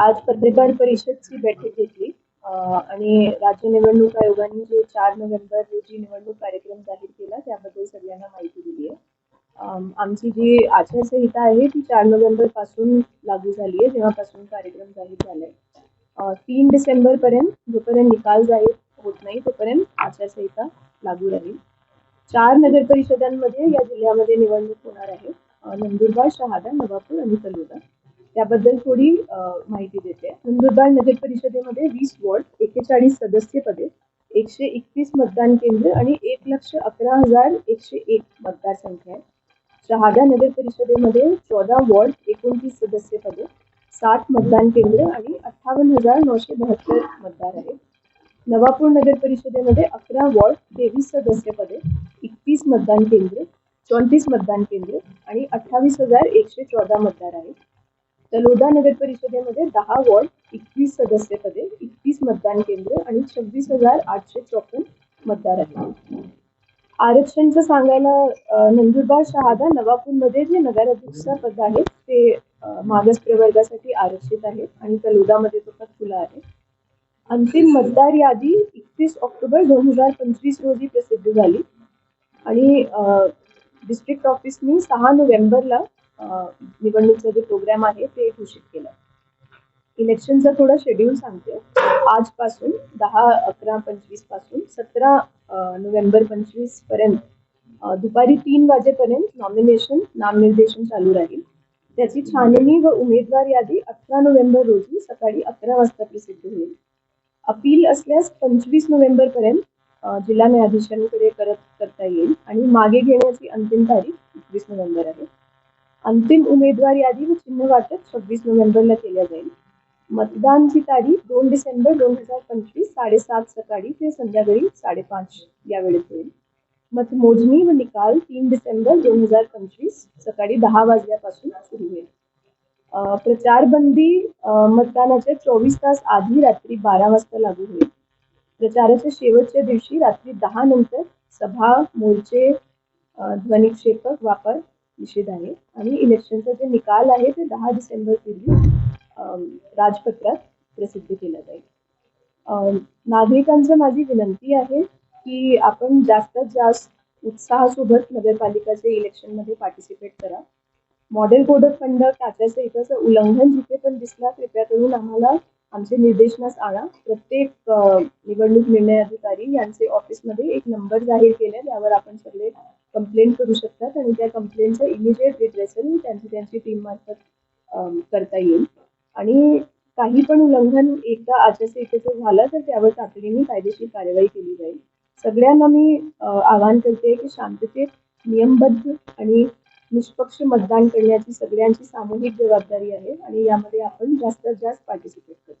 आज पत्रकार परिषदची बैठक घेतली. आणि राज्य निवडणूक आयोगाने जे चार नोव्हेंबर रोजी निवडणूक कार्यक्रम जाहीर केला त्याबद्दल सगळ्यांना माहिती दिली आहे. आमची जी आचारसंहिता आहे ती चार नोव्हेंबरपासून लागू झाली आहे जेव्हापासून कार्यक्रम जाहीर झालाय तीन डिसेंबर पर्यंत जोपर्यंत निकाल जाहीर होत नाही तोपर्यंत आचारसंहिता लागू राहील. चार नगर परिषदांमध्ये या जिल्ह्यामध्ये निवडणूक होणार आहे. नंदुरबार शहादा नवापूर आणि तलोदा. त्याबद्दल थोडी माहिती देते. नंदुरबार नगर परिषदेमध्ये वीस वॉर्ड एकेचाळीस सदस्य पदे एकशे एकवीस मतदान केंद्र आणि एक लक्ष अकरा हजार एकशे एक मतदारसंख्या आहे. शहादा नगर परिषदेमध्ये चौदा वॉर्ड एकोणतीस सदस्य पदे साठ मतदान केंद्र आणि अठ्ठावन्न हजार नऊशे बहात्तर मतदार आहेत. नवापूर नगर परिषदेमध्ये अकरा वॉर्ड तेवीस सदस्य पदे एकतीस मतदान केंद्र चौतीस मतदान केंद्र आणि अठ्ठावीस हजार एकशे चौदा मतदार आहेत. तलोदा नगर परिषदेमध्ये दहा वॉर्ड एकवीस सदस्यपदे एकतीस मतदान केंद्र आणि छव्वीस हजार आठशे चौपन्न मतदार आहेत. आरक्षणचं सांगायला नंदुरबार शहादा नवापूरमध्ये जे नगराध्यक्ष पद आहे ते मागास प्रवर्गासाठी आरक्षित आहे आणि तलोदामध्ये तो पद खुला आहे. अंतिम मतदार यादी एकतीस ऑक्टोबर दोन हजार पंचवीस रोजी प्रसिद्ध झाली. आणि डिस्ट्रिक्ट ऑफिसनी सहा नोव्हेंबरला निवडणूकचा जे प्रोग्राम आहे ते घोषित केलं. इलेक्शनचा थोडा शेड्यूल सांगते. आजपासून दहा अकरा पंचवीसपासून सतरा नोव्हेंबर पंचवीसपर्यंत दुपारी तीन वाजेपर्यंत नॉमिनेशन नामनिर्देशन चालू राहील. त्याची छाननी व उमेदवार यादी अठरा नोव्हेंबर रोजी सकाळी अकरा वाजता प्रसिद्ध होईल. अपील असल्यास पंचवीस नोव्हेंबर पर्यंत जिल्हा न्यायाधीशांकडे करत करता येईल. आणि मागे घेण्याची अंतिम तारीख एकवीस नोव्हेंबर आहे. अंतिम उमेदवार यादी व चिन्ह वाटप सव्वीस नोव्हेंबरला केल्या जाईल. मतदानची तारीख दोन डिसेंबर दोन हजार पंचवीस साडेसात सकाळी ते संध्याकाळी साडेपाच या वेळेत होईल मतमोजणी व निकाल तीन डिसेंबर दोन हजार पंचवीस सकाळी दहा वाजल्यापासून सुरू होईल. प्रचारबंदी मतदानाच्या चोवीस तास आधी रात्री बारा वाजता लागू होईल. प्रचाराच्या शेवटच्या दिवशी रात्री दहा नंतर सभा मोर्चे ध्वनिक्षेपक वापर निषेध आहे. आणि इलेक्शनचा जे निकाल आहे ते दहा डिसेंबर पूर्वी राजपत्रात प्रसिद्ध केला जाईल. नागरिकांचं माझी विनंती आहे की आपण जास्तीत जास्त उत्साहासोबत नगरपालिकाचे इलेक्शनमध्ये पार्टिसिपेट करा. मॉडेल कोड ऑफ कंडक्ट आचारसंहितेचं उल्लंघन जिथे पण दिसला कृपया करून आम्हाला आमचे निर्देशनास आणा. प्रत्येक निवडणूक निर्णय अधिकारी यांचे ऑफिसमध्ये एक नंबर जाहीर केले त्यावर आपण सगळे कंप्लेंट करू शकतात आणि त्या कंप्लेंटचं इमिजिएट रिप्रेसल त्यांची त्यांची टीम मार्फत करता येईल. आणि काही पण उल्लंघन एकदा आचारसंहितेचं झालं तर त्यावर तातडीने कायदेशीर कार्यवाही केली जाईल. सगळ्यांना मी आवाहन करते की शांततेत नियमबद्ध आणि निष्पक्ष मतदान करण्याची सगळ्यांची सामूहिक जबाबदारी आहे आणि यामध्ये आपण जास्तीत जास्त पार्टिसिपेट करू.